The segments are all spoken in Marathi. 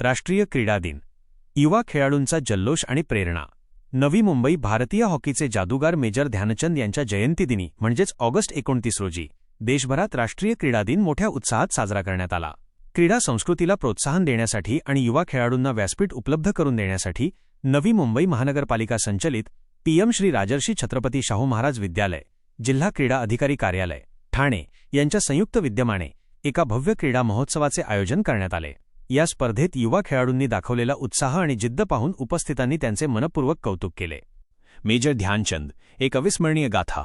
राष्ट्रीय क्रीडा दिन. युवा खेळाडूंचा जल्लोष आणि प्रेरणा. नवी मुंबई भारतीय हॉकीचे जादूगार मेजर ध्यानचंद यांच्या जयंतीदिनी म्हणजेच ऑगस्ट एकोणतीस रोजी देशभरात राष्ट्रीय क्रीडा दिन मोठ्या उत्साहात साजरा करण्यात आला. क्रीडा संस्कृतीला प्रोत्साहन देण्यासाठी आणि युवा खेळाडूंना व्यासपीठ उपलब्ध करून देण्यासाठी नवी मुंबई महानगरपालिका संचलित पीएम श्री राजर्षी छत्रपती शाहू महाराज विद्यालय जिल्हा क्रीडा अधिकारी कार्यालय ठाणे यांच्या संयुक्त विद्यमाने एका भव्य क्रीडा महोत्सवाचे आयोजन करण्यात आले. या स्पर्धेत युवा खेळाडूंनी दाखवलेला उत्साह आणि जिद्द पाहून उपस्थितांनी त्यांचे मनपूर्वक कौतुक केले. मेजर ध्यानचंद एक अविस्मरणीय गाथा.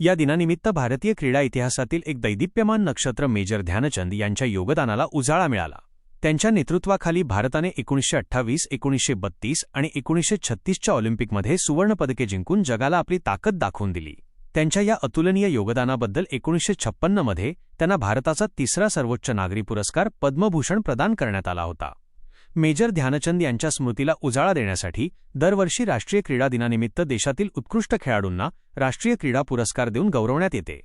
या दिनानिमित्त भारतीय क्रीडा इतिहासातील एक दैदिप्यमान नक्षत्र मेजर ध्यानचंद यांच्या योगदानाला उजाळा मिळाला. त्यांच्या नेतृत्वाखाली भारताने एकोणीसशे अठ्ठावीस एकोणीसशे बत्तीस आणि एकोणीसशे छत्तीसच्या ऑलिम्पिकमध्ये सुवर्णपदके जिंकून जगाला आपली ताकद दाखवून दिली. त्यांच्या या अतुलनीय योगदानाबद्दल एकोणीसशे छप्पन्नमध्ये त्यांना भारताचा तिसरा सर्वोच्च नागरी पुरस्कार पद्मभूषण प्रदान करण्यात आला होता. मेजर ध्यानचंद यांच्या स्मृतीला उजाळा देण्यासाठी दरवर्षी राष्ट्रीय क्रीडा दिनानिमित्त देशातील उत्कृष्ट खेळाडूंना राष्ट्रीय क्रीडा पुरस्कार देऊन गौरवण्यात येते.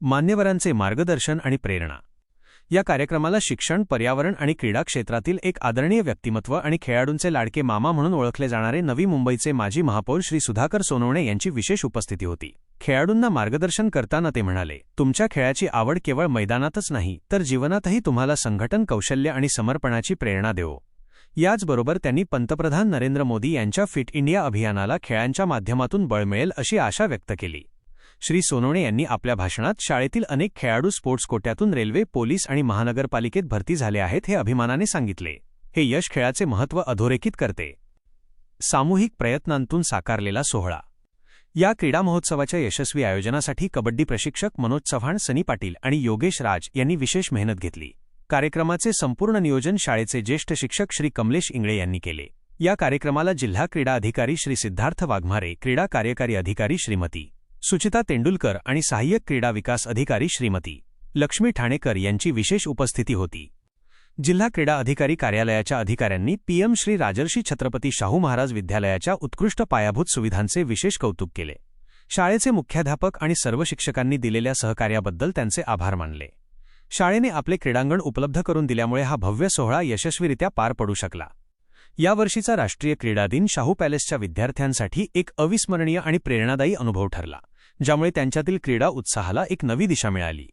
मान्यवरांचे मार्गदर्शन आणि प्रेरणा. या कार्यक्रमाला शिक्षण पर्यावरण आणि क्रीडा क्षेत्रातील एक आदरणीय व्यक्तिमत्व आणि खेळाडूंचे लाडके मामा म्हणून ओळखले जाणारे नवी मुंबईचे माजी महापौर श्री सुधाकर सोनवणे यांची विशेष उपस्थिती होती. खेळाडूंना मार्गदर्शन करताना ते म्हणाले तुमच्या खेळाची आवड केवळ मैदानातच नाही तर जीवनातही तुम्हाला संघटन कौशल्य आणि समर्पणाची प्रेरणा देवो. याचबरोबर त्यांनी पंतप्रधान नरेंद्र मोदी यांच्या फिट इंडिया अभियानाला खेळांच्या माध्यमातून बळ मिळेल अशी आशा व्यक्त केली. श्री सोनोणे यांनी आपल्या भाषणात शाळेतील अनेक खेळाडू स्पोर्ट्स कोट्यातून रेल्वे पोलीस आणि महानगरपालिकेत भरती झाले आहेत हे अभिमानाने सांगितले. हे यश खेळाचे महत्त्व अधोरेखित करते. सामूहिक प्रयत्नांतून साकारलेला सोहळा या क्रीडा महोत्सवाच्या यशस्वी आयोजनासाठी कबड्डी प्रशिक्षक मनोज चव्हाण सनी पाटील आणि योगेश राज यांनी विशेष मेहनत घेतली. कार्यक्रमाचे संपूर्ण नियोजन शाळेचे ज्येष्ठ शिक्षक श्री कमलेश इंगळे यांनी केले. या कार्यक्रमाला जिल्हा क्रीडा अधिकारी श्री सिद्धार्थ वाघमारे क्रीडा कार्यकारी अधिकारी श्रीमती सुचिता तेंडुलकर आणि सहाय्यक क्रीडा विकास अधिकारी श्रीमती लक्ष्मी ठाणेकर यांची विशेष उपस्थिती होती. जिल्हा क्रीडा अधिकारी कार्यालयाच्या अधिकाऱ्यांनी पीएम श्री राजर्षी छत्रपती शाहू महाराज विद्यालयाच्या उत्कृष्ट पायाभूत सुविधांचे विशेष कौतुक केले. शाळेचे मुख्याध्यापक आणि सर्व शिक्षकांनी दिलेल्या सहकार्याबद्दल त्यांचे आभार मानले. शाळेने आपले क्रीडांगण उपलब्ध करून दिल्यामुळे हा भव्य सोहळा यशस्वीरित्या पार पडू शकला. यावर्षीचा राष्ट्रीय क्रीडा दिन शाहू पॅलेसच्या विद्यार्थ्यांसाठी एक अविस्मरणीय आणि प्रेरणादायी अनुभव ठरला ज्यामुळे त्यांच्यातील क्रीडा उत्साहाला एक नवी दिशा मिळाली.